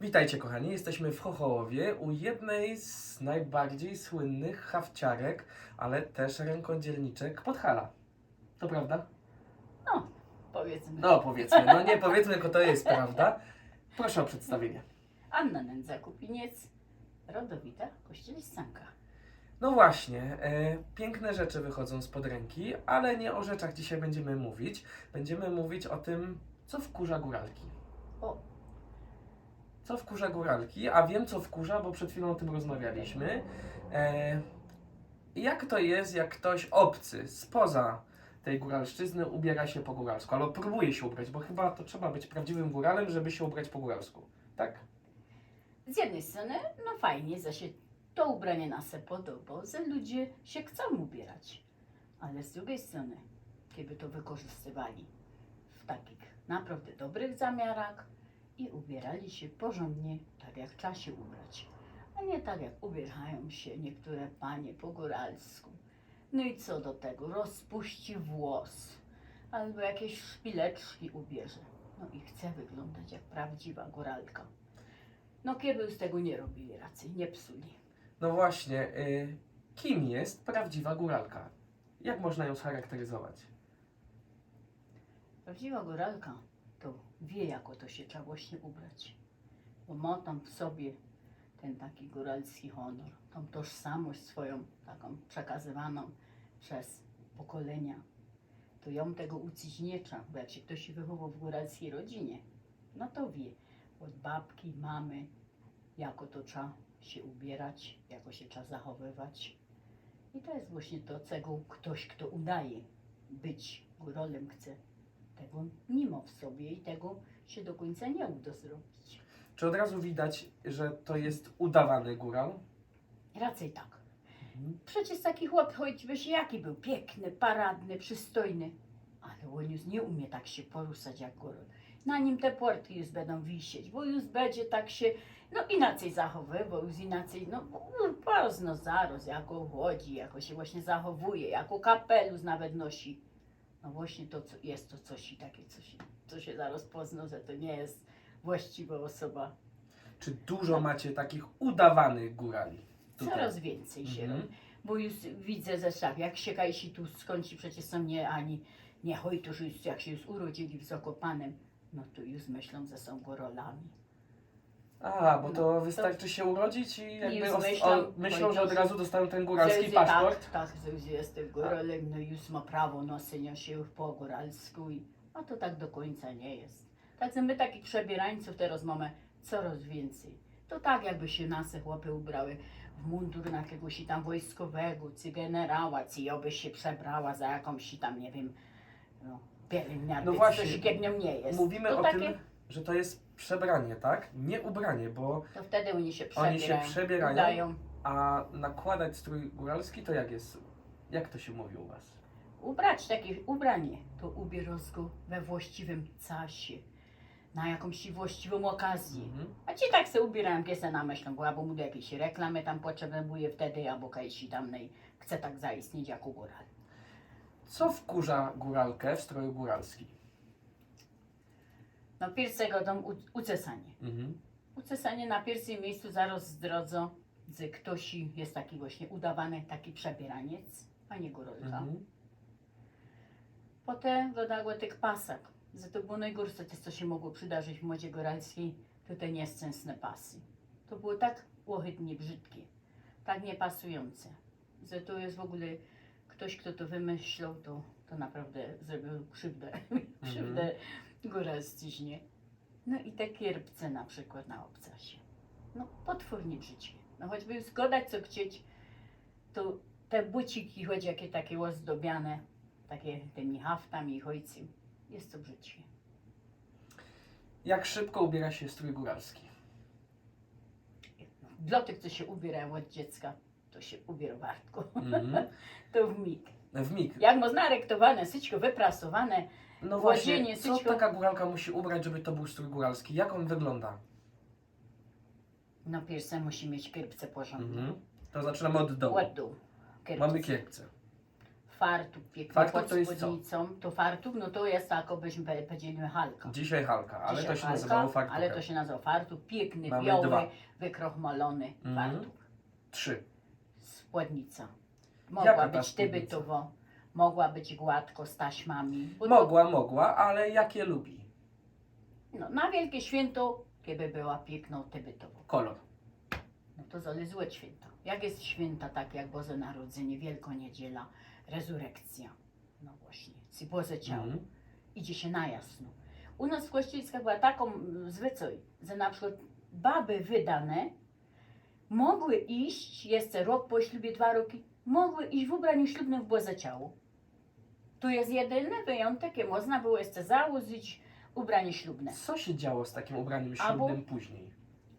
Witajcie kochani, jesteśmy w Chochołowie u jednej z najbardziej słynnych hawciarek, ale też rękodzielniczek Podhala. To prawda? No, powiedzmy. No powiedzmy, no nie powiedzmy, tylko to jest prawda. Proszę o przedstawienie. Anna Nędza-Kupiniec, rodowita kościelistanka. No właśnie, e, piękne rzeczy wychodzą spod ręki, ale nie o rzeczach dzisiaj będziemy mówić. Będziemy mówić o tym, co wkurza góralki. O, Co wkurza góralki, a wiem co wkurza, bo przed chwilą o tym rozmawialiśmy. E, jak to jest, jak ktoś obcy, spoza tej góralszczyzny ubiera się po góralsku, albo próbuje się ubrać, bo chyba to trzeba być prawdziwym góralem, żeby się ubrać po góralsku, tak? z jednej strony, no fajnie, że się to ubranie nas se podoba, że ludzie się chcą ubierać. Ale z drugiej strony, kiedy to wykorzystywali w takich naprawdę dobrych zamiarach i ubierali się porządnie, tak jak trzeba się ubrać. A nie tak jak ubierają się niektóre panie po góralsku. No i co do tego, rozpuści włos albo jakieś szpileczki ubierze. No i chce wyglądać jak prawdziwa góralka. No kiedy z tego nie robili raczej, nie psuli. No właśnie, y, kim jest prawdziwa góralka? Jak można ją scharakteryzować? Prawdziwa góralka wie, jako to się trzeba właśnie ubrać. Bo ma tam w sobie ten taki góralski honor, tą tożsamość swoją, taką przekazywaną przez pokolenia. To ją tego uczyć trzeba, bo jak się ktoś wychował w góralskiej rodzinie, no to wie od babki, mamy, jako to trzeba się ubierać, jako się trzeba zachowywać. I to jest właśnie to, czego ktoś, kto udaje być górolem, chce tego nie ma w sobie i tego się do końca nie uda zrobić. Czy od razu widać, że to jest udawany góral? Raczej tak. Mhm. Przecież taki chłop, choćby się jaki był, piękny, paradny, przystojny, ale on już nie umie tak się poruszać jak górol. Na nim te porty już będą wisieć, bo już będzie tak się, no inaczej zachowywał, już inaczej, no pozno zaraz, jako chodzi, jako się właśnie zachowuje, jako kapelusz nawet nosi. No właśnie to co, jest to coś i takie coś, co się zaraz pozna, że to nie jest właściwa osoba. Czy dużo macie takich udawanych górali? tutaj? Coraz więcej się Mhm. robi. Bo już widzę ze szaf, jak się kajsi tu skądś przecież są nie ani nie chodź, to już jak się już urodzili w Zakopanem, no to już myślą, że są gorolami. A, bo No, to to- wystarczy się urodzić i jakby już myślą, o, myślą, że od razu dostają ten góralski paszport. Tak, tak, że już jestem gorolem, no już ma prawo noszenia się po góralsku i a to tak do końca nie jest. Także my takich przebierańców teraz mamy coraz więcej. To tak jakby się nasze chłopy ubrały w mundur na jakiegoś tam wojskowego, czy generała, czy ja by się przebrała za jakąś tam, nie wiem, no, pielęgniarkę, No właśnie, coś takiego nie jest. Mówimy to o takie, tym, że to jest przebranie, tak? Nie ubranie, bo To wtedy oni się Oni przebierają. się przebierają? udają. a nakładać strój góralski to jak jest? Jak to się mówi u was? Ubrać takie ubranie, to ubierz go we właściwym czasie, na jakąś właściwą okazję. Mhm. A ci tak se ubieram piesę na myślą, bo albo mu do jakiejś reklamy tam potrzebuje wtedy, albo kajsi tam nej, chce tak zaistnieć jako góral. Co wkurza góralkę w stroju góralskim? No pierwszego tam u- ucesanie. Mhm. Ucesanie na pierwszym miejscu zaraz zdrodzą, że ktoś jest taki właśnie udawany, taki przebieraniec, a nie góralka. Mhm. Potem dodała tych pasek. Że to było najgorsze, to co się mogło przydarzyć w modzie góralskiej, to te nieszczęsne pasy. To było tak ohydnie brzydkie, tak niepasujące, że to jest w ogóle ktoś, kto to wymyślał, to, to naprawdę zrobił krzywdę, krzywdę góralszczyźnie. No i te kierpce na przykład na obcasie. No potwornie brzydkie. No choćby zgodać co chcieć, to te buciki, choć jakie takie ozdobiane, takie tymi haftami i ojcem. Jest to brzydkie. Jak szybko ubiera się strój góralski? Dla tych, co się ubierają od dziecka, to się ubiera wartko. Mhm. to w mig. W mig. Jak można rektowane, syćko wyprasowane, No właśnie, co taka góralka musi ubrać, żeby to był strój góralski? Jak on wygląda? no pierwsze musi mieć kierpce porządne. Mhm. To zaczynamy od dołu. Od dół. Kierpce. Mamy kierpce. fartuch piękny Fartuch pod to jest co? spódnicą. To fartuch, no to jest tak, byśmy pe- powiedzieli halka. Dzisiaj halka, ale Dzisiaj to się halka, nazywało fartuchem. Ale to się nazywa fartuch, piękny, Mamy biały, dwa. wykrochmalony Mhm. fartuch. Trzy. Spódnica. Jaka Mogła ta być spódnica? tybytowo, mogła być gładko z taśmami. bo to- Mogła, mogła, ale jakie lubi? No, na Wielkie Święto, kiedy była piękną tybytową. Kolor. No to zale złe święta. Jak jest święta takie jak Boże Narodzenie, Wielkoniedziela, Rezurekcja. No właśnie, ci Boże Ciało. Mhm. Idzie się na jasno. U nas w Kościeliskach była taką mm, zwyczaj, że na przykład baby wydane mogły iść, jeszcze rok po ślubie, dwa roki, mogły iść w ubraniu ślubnym w Boże Ciało. To jest jedyny wyjątek, jak można było jeszcze założyć ubranie ślubne. Co się działo z takim ubraniem Albo- ślubnym później?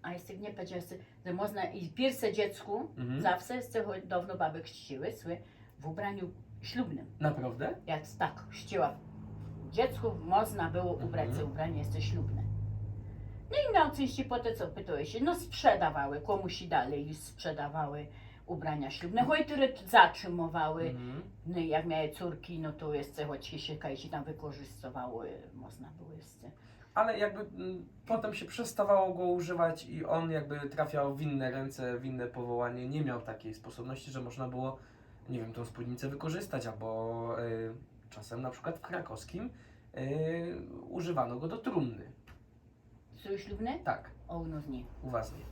A jest nie powiedział, że można i pierwsze dziecku, Mhm. zawsze jeszcze choć dawno baby chrzciły sły w ubraniu ślubnym. Naprawdę? Jak tak chrzciła dziecku, można było ubrać Mhm. sobie ubranie jeszcze ślubne. No i na oczywiście potem co pytałeś się, no sprzedawały, komuś i dalej już sprzedawały ubrania ślubne, choć które zatrzymywały, Mhm. no i jak miały córki, no to jeszcze choć się kajsi tam wykorzystywały, można było jeszcze. Ale jakby mm, potem się przestawało go używać i on jakby trafiał w inne ręce, w inne powołanie. Nie miał takiej sposobności, że można było, nie wiem, tą spódnicę wykorzystać, albo y, czasem na przykład w krakowskim y, używano go do trumny. Strój ślubny? Tak, O, no nie. u Was nie.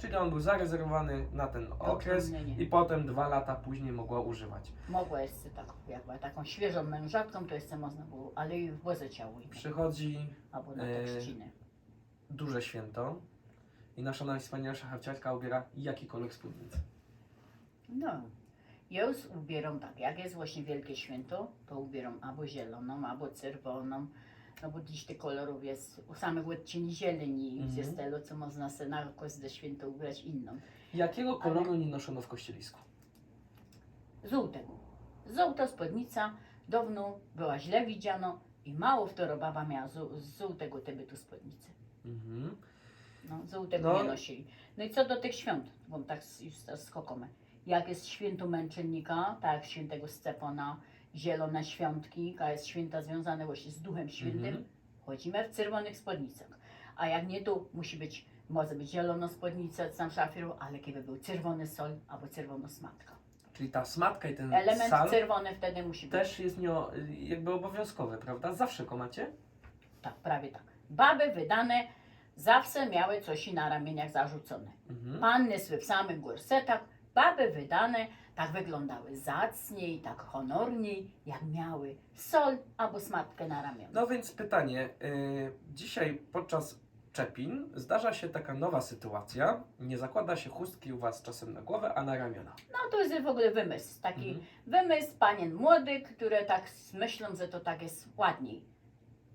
Nie. Czyli on był zarezerwowany na ten okres trumny nie. i potem dwa lata później mogła używać. Mogła jeszcze tak, jak była taką świeżą mężatką, to jeszcze można było, ale i w ciało Przychodzi albo na e, chrzciny. duże święto i nasza najwspanialsza harciarka ubiera jaki kolor spódnicy? No, ja już ubieram tak, jak jest właśnie Wielkie Święto, to ubieram albo zieloną, albo czerwoną, no bo dziś tych kolorów jest, u samych odcieni zieleni Mhm. jest tego, co można sobie na każde święto ubrać inną. Jakiego koloru nie noszono w kościelisku? Żółtego. Żółta spódnica dawno była źle widziana i mało w to baba miała z żółtego tybytu spódnicy. Mhm. No, żółtego No. nie nosili. No i co do tych świąt, bo tak już skokome. Jak jest święto męczennika, tak jak świętego Stefana, zielone świątki, a jest święta związane właśnie z Duchem Świętym, Mhm. chodzimy w czerwonych spódnicach. A jak nie, to musi być, może być zielona spódnica, sam szafiru, ale kiedy był czerwony sol albo czerwona smatka. Czyli ta smatka i ten Element sal czerwony wtedy musi być. też jest nie, jakby obowiązkowy, prawda? Zawsze go macie? Tak, prawie tak. Baby wydane zawsze miały coś i na ramieniach zarzucone. Mhm. Panny w samych gorsetach, baby wydane tak wyglądały zacniej, tak honorniej, jak miały sol albo smatkę na ramionach. No więc pytanie. y, dzisiaj podczas czepin zdarza się taka nowa sytuacja. Nie zakłada się chustki u Was czasem na głowę, a na ramiona. No to jest w ogóle wymysł, taki Mhm. wymysł panien młodych, które tak myślą, że to tak jest ładniej.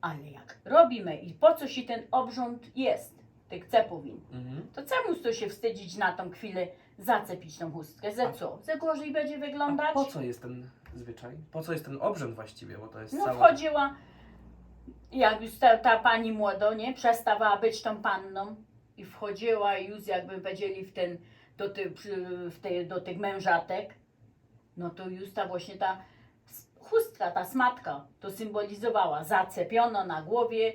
Ale jak robimy i po co się ten obrząd jest, tych cepowin, Mhm. to czemu to się wstydzić na tą chwilę zacepić tą chustkę? Ze co? Ze gorzej będzie A wyglądać? po co jest ten zwyczaj? Po co jest ten obrzęd właściwie? Bo to jest No cała... wchodziła, jak już ta, ta pani młodo, nie, przestawała być tą panną i wchodziła już jakby powiedzieli w ten, do, ty, przy- w te, do tych mężatek, no to już ta właśnie ta s- chustka, ta smatka, to symbolizowała zacepiono na głowie,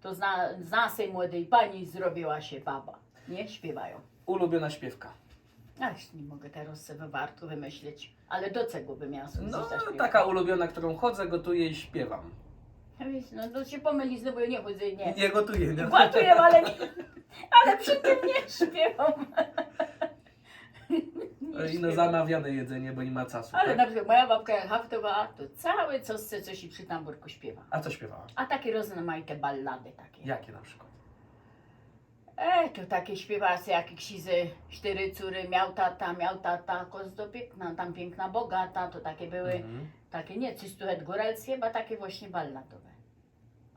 to z, na, z naszej młodej pani zrobiła się baba, nie, śpiewają. Ulubiona śpiewka. Ach, nie mogę teraz sobie warto wymyśleć, ale do czego by miała służyć No, ta śpiewka? taka ulubiona, którą chodzę, gotuję i śpiewam. Wiesz, No to się pomyli, no bo ja nie chodzę, nie. Nie gotuję, nie? Gotuję, ale nie, ale przy tym nie śpiewam. Nie I na śpiewam. zamawiane jedzenie, bo nie ma czasu. Ale tak? na przykład moja babka jak haftowała, to całe co chce, coś i przy tamburku śpiewa. A co śpiewała? A takie rozmaite ballady takie. Jakie na przykład? E, to takie śpiewacy, jak ksizy, cztery córy, miał tata, miał tata, kozdo piękna, tam piękna, bogata, to takie były, Mhm. takie nie cystuet góralskie, chyba takie właśnie balladowe.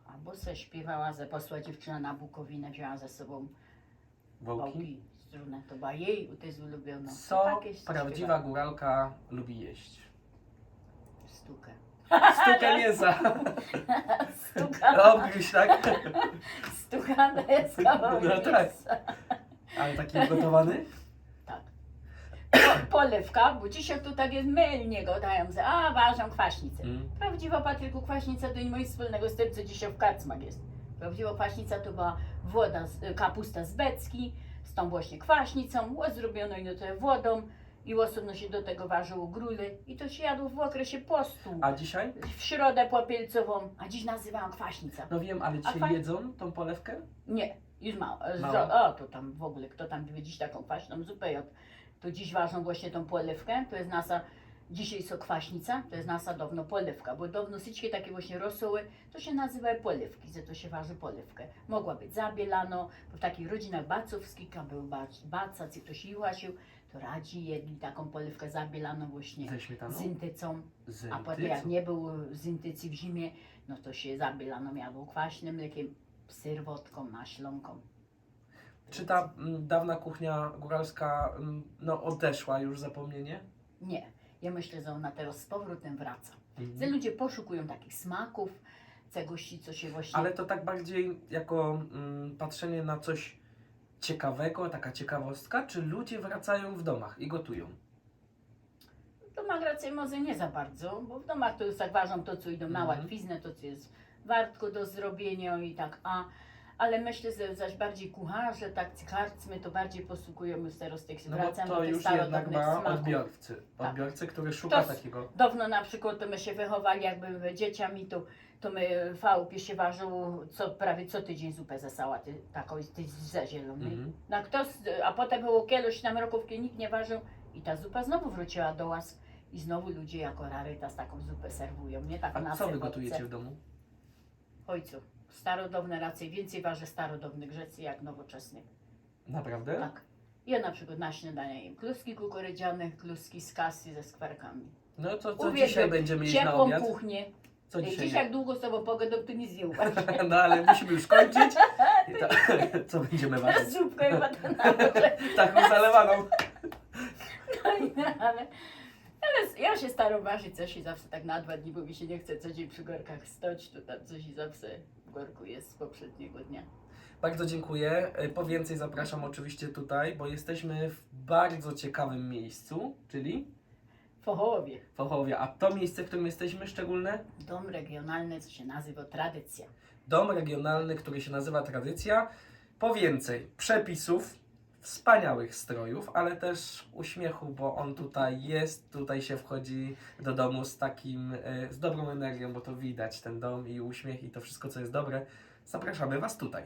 Albo se śpiewała, że posła dziewczyna na Bukowinę, wzięła ze sobą Wołki? Strunę, to była jej, to jest ulubiona. Co Takie prawdziwa góralka lubi jeść? Stukę. Stukę mięsa. Stuka, Obgryź, tak? stuka to jest kawał No tak. mięsa. Ale taki gotowany? Tak. No, polewka, bo dzisiaj tu tak jest mylnie gadają, że a, ważą kwaśnicę. Mm. Prawdziwa Patryku kwaśnica to nie ma nic wspólnego z tym, co dzisiaj w karczmach jest. Prawdziwa kwaśnica to była woda, z, kapusta z beczki, z tą właśnie kwaśnicą, zrobiono i do tego wodą i osobno się do tego ważyło grule i to się jadło w okresie postu. A dzisiaj? W środę popielcową, a dziś nazywałam kwaśnica. No wiem, ale dzisiaj jedzą tą polewkę? Nie, już mało. Mało? O, to tam w ogóle, kto tam by dziś taką kwaśną zupę jadł. To dziś ważą właśnie tą polewkę, to jest nasa, dzisiaj są kwaśnica, to jest nasa dawno polewka, bo dawno syćkie takie właśnie rosoły, to się nazywa polewki, że to się waży polewkę. Mogła być zabielano, bo w takich rodzinach bacowskich, tam był bac, bacac i ktoś iłasił, to radzi jedli taką polewkę zabielaną właśnie Ze śmietaną? z intycą. Z A potem jak intycą? nie był z intycji w zimie, no to się zabielano jadło kwaśnym mlekiem, syrwotką, maślonką. Czy ta mm, dawna kuchnia góralska mm, no, odeszła już w zapomnienie? Nie. Ja myślę, że ona teraz z powrotem wraca. Że Mhm. ludzie poszukują takich smaków, czegoś, co się właśnie... Ale to tak bardziej jako mm, patrzenie na coś ciekawego, taka ciekawostka, czy ludzie wracają w domach i gotują? W domach raczej może nie za bardzo, bo w domach to już tak ważą to, co idą na Mhm. łatwiznę, to, co jest wartko do zrobienia i tak, a... Ale myślę, że zaś bardziej kucharze, tak karczmy, to bardziej posługują już teraz tych, No wracam to do tych już jednak starodawnych ma smaków. odbiorcy. Tak. Odbiorcy, który szuka To s- takiego. Dawno na przykład to my się wychowali jakby my dzieciami, to, to my w chałupie się ważyło co, prawie co tydzień zupę ze sałaty, taką ty- ze zielonej. Mhm. No, kto, z- a potem było kiedyś tam rokówki nikt nie ważył i ta zupa znowu wróciła do łask i znowu ludzie jako rarytas taką zupę serwują, nie? Tak A na co wy gotujecie w domu? Ojcu, starodawne raczej, więcej waży starodawnych rzeczy jak nowoczesnych. Naprawdę? Tak. Ja na przykład na śniadanie jem kluski kukurydziane, kluski z kasy ze skwarkami. No to co Uwielbiam dzisiaj będziemy jeść na Ciepłą obiad? kuchnię. Co Dziś, dzisiaj? jak długo z tobą pogadą, to nic nie uważ. No ale musimy już kończyć. I co będziemy ważyć? Zupkę chyba to na. Taką zalewaną. No i- ale, ale ja się staram ważyć coś i zawsze tak na dwa dni, bo mi się nie chce co dzień przy gorkach stoć, to tam coś i zawsze w gorku jest z poprzedniego dnia. Bardzo dziękuję. E, Po więcej zapraszam oczywiście tutaj, bo jesteśmy w bardzo ciekawym miejscu, czyli W Ochołowie. w Ochowie. A to miejsce, w którym jesteśmy szczególne? Dom regionalny, co się nazywa Tradycja. Dom regionalny, który się nazywa Tradycja. Po więcej przepisów, wspaniałych strojów, ale też uśmiechu, bo on tutaj jest, tutaj się wchodzi do domu z takim, e, z dobrą energią, bo to widać ten dom i uśmiech i to wszystko, co jest dobre. Zapraszamy Was tutaj.